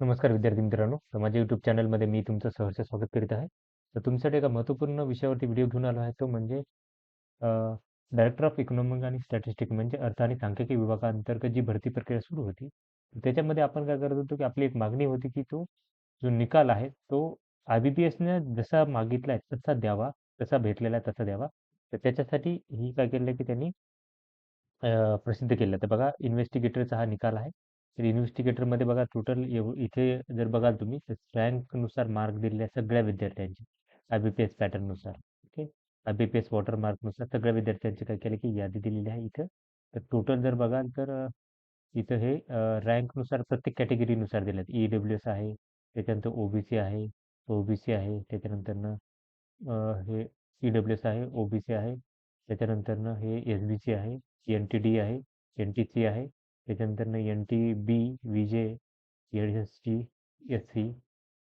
नमस्कार विद्यार्थी मित्रांनो. तर माझ्या यूट्यूब चॅनलमध्ये मी तुमचं सहर्ष स्वागत करीत आहे. तर तुमच्यासाठी एका महत्त्वपूर्ण विषयावरती व्हिडिओ घेऊन आलो आहे. तो म्हणजे डायरेक्टर ऑफ इकॉनॉमिक आणि स्टॅटिस्टिक म्हणजे अर्थ आणि सांख्यिकी विभागाअंतर्गत जी भरती प्रक्रिया सुरू होती. त्याच्यामध्ये आपण काय करत होतो की आपली एक मागणी होती की तो जो निकाल आहे तो आय बी पी एसने जसा मागितला आहे तसा द्यावा तसा भेटलेला आहे तसा द्यावा. तर त्याच्यासाठी ही काय केलं की त्यांनी प्रसिद्ध केलं तर बघा इन्व्हेस्टिगेटरचा हा निकाल आहे. तर इन्व्हेस्टिगेटरमध्ये बघा, टोटल इथे जर बघाल तुम्ही, तर रँकनुसार मार्क दिलेले आहे सगळ्या विद्यार्थ्यांचे I B P S okay? I B P S water मार्कनुसार सगळ्या विद्यार्थ्यांचे काय केलं की यादी दिलेली आहे इथं. तर टोटल जर बघाल तर इथं हे रँकनुसार प्रत्येक कॅटेगरीनुसार दिले आहेत ई डब्ल्यू एस आहे, त्याच्यानंतर ओबीसी आहे ओबीसी आहे त्याच्यानंतरनं हे ई डब्ल्यू एस आहे, ओबीसी आहे त्याच्यानंतरनं हे एस बी सी आहे एन टी डी आहे एन टी सी आहे त्याच्यानंतरनं N T B V J S T S C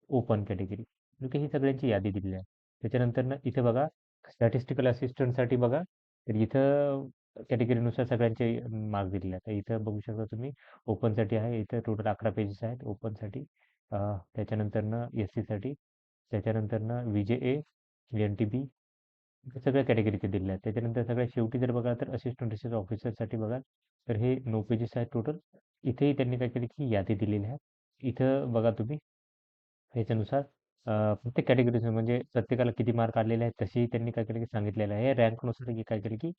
open category okay ही सगळ्यांची यादी दिलेली आहे। त्याच्यानंतरनं इथे बघा स्टॅटिस्टिकल असिस्टंटसाठी बघा तर इथं कॅटेगरीनुसार सगळ्यांचे मार्क दिलेले आहेत. तर इथं बघू शकता तुम्ही ओपनसाठी आहे इथं टोटल अकरा पेजेस आहेत ओपनसाठी त्याच्यानंतरनं एस सीसाठी त्याच्यानंतरनं V J A N T B सगळ्या कॅटेगरीचे दिलेले आहेत. त्याच्यानंतर सगळ्यात शेवटी जर बघा तर असिस्टंट रिसर्च ऑफिसरसाठी बघा तर हे नऊ पेजेस आहेत टोटल इथेही त्यांनी काय केली की यादी दिलेली आहे. इथं बघा तुम्ही, ह्याच्यानुसार प्रत्येक कॅटेगरीचं म्हणजे प्रत्येकाला किती मार्क आलेले आहेत तसेही त्यांनी काय केलं की सांगितलेलं आहे. रँकनुसार काय केलं की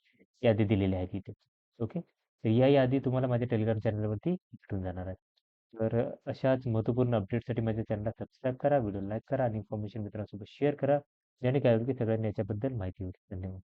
यादी दिलेली आहे इथे. ओके तर या यादी तुम्हाला माझ्या टेलिग्राम चॅनलवरती भेटून जाणार आहे तर अशाच महत्त्वपूर्ण अपडेटसाठी माझ्या चॅनलला सबस्क्राईब करा व्हिडिओ लाईक करा आणि इन्फॉर्मेशन मित्रांसोबत शेअर करा. ज्याने काय होईल की सगळ्यांनी याच्याबद्दल माहिती होईल. धन्यवाद.